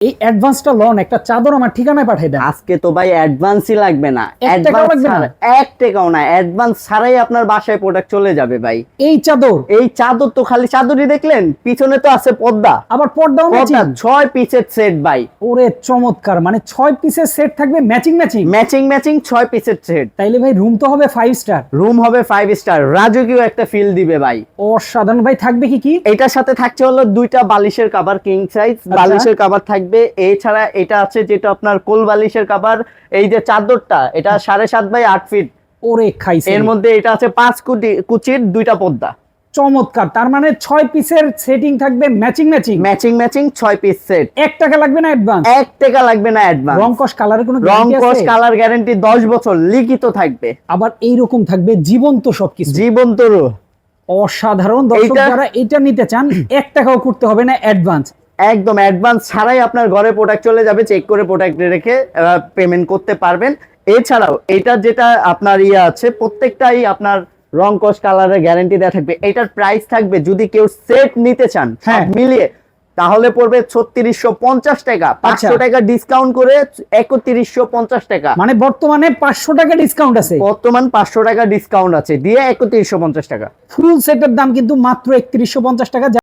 এই অ্যাডভান্সটা লন একটা চাদর আমার ঠিকানায় পাঠিয়ে দেন। আজকে তো ভাই অ্যাডভান্সই লাগবে না। এক টাকাও অ্যাডভান্স না? এক টাকাও না অ্যাডভান্স ছাড়াই আপনার বাসায় প্রোডাক্ট চলে যাবে ভাই। এই চাদর? এই চাদর তো খালি চাদরই দেখলেন পিছনে তো আছে পর্দা। আবার পর্দাও পর্দা ম্যাচিং ছয় পিসের সেট ভাই। ওরে চমৎকার মানে ছয় পিসের সেট থাকবে ম্যাচিং ম্যাচিং ম্যাচিং ম্যাচিং ছয় পিসের সেট তাইলে ভাই রুম তো হবে ফাইভ স্টার রুম হবে ফাইভ স্টার রাজকীয় একটা ফিল দিবে ভাই। অসাধারণ ভাই থাকবে কি কি? এটার সাথে থাকছে হলো দুইটা বালিশের কাভার কিং সাইজ। বালিশের কাভার থাকবে এছাড়া এটা আছে যেটা আপনার কোল বালিশের কাভার এই যে চাদরটা এটা সাড়ে সাত বাই আট ফিট ওরে খাইছে এর মধ্যে এটা আছে পাঁচ কুটি কুচির দুইটা পর্দা চমৎকার তার মানে ছয় পিসের সেটিং থাকবে ম্যাচিং ম্যাচিং ম্যাচিং ম্যাচিং ছয় পিস সেট এক টাকা লাগবে না অ্যাডভান্স এক টাকা লাগবে না অ্যাডভান্স রং কস কালারের কোনো রং কস কালার গ্যারান্টি দশ বছর লিখিত থাকবে। আবার এইরকম থাকবে জীবন্ত সবকিছু। জীবন্ত। অসাধারণ। দর্শক যারা এটা নিতে চান এক টাকাও করতে হবে না অ্যাডভান্স একদম অ্যাডভান্স ছাড়াই আপনার ঘরে প্রোডাক্ট চলে যাবে চেক করে প্রোডাক্ট রেখে পেমেন্ট করতে পারবেন। এছাড়াও এটা যেটা আপনার ইয়ে আছে প্রত্যেকটাই আপনার রং কস কালারের গ্যারান্টি দেওয়া থাকবে। এটার প্রাইস থাকবে যদি কেউ সেট নিতে চান হ্যাঁ। মিলিয়ে তাহলে পড়বে ছত্রিশশো পঞ্চাশ টাকা। পাঁচশো আচ্ছা। টাকা ডিসকাউন্ট করে একত্রিশশো পঞ্চাশ টাকা। মানে বর্তমানে পাঁচশো টাকা ডিসকাউন্ট আছে? বর্তমান পাঁচশো টাকা ডিসকাউন্ট আছে। দিয়ে একত্রিশশো পঞ্চাশ টাকা। ফুল সেটের দাম কিন্তু মাত্র একত্রিশশো পঞ্চাশ টাকা